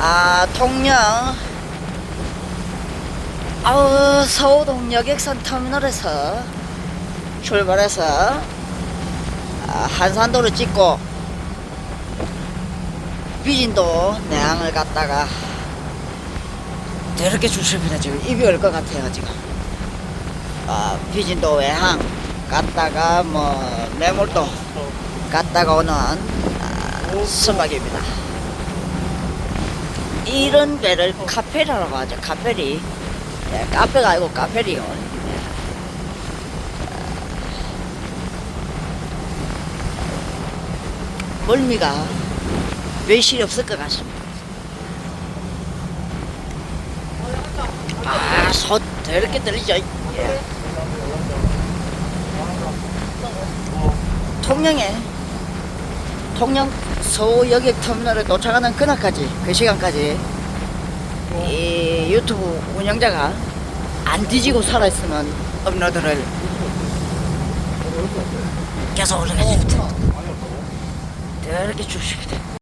아, 통영. 아우, 서우동 여객선 터미널에서 출발해서 아, 한산도로 찍고 비진도 내항을 갔다가 저렇게 줄습니다 지금 입이 올 것 같아요 지금 아, 비진도 외항 갔다가 뭐 매물도 갔다가 오는 아, 수박입니다 이런 배를 카페라고 하죠. 카페리. 예, 카페가 아니고 카페리요. 멀미가 매실이 없을 것 같습니다. 아, 소 더럽게 들리죠. 예. 통영에 통영 서울 여객 터미널에 도착하는 그날까지 그 시간까지 이 유튜브 운영자가 안 뒤지고 살아있으면 업로드를 계속 올려가지고 주십니다.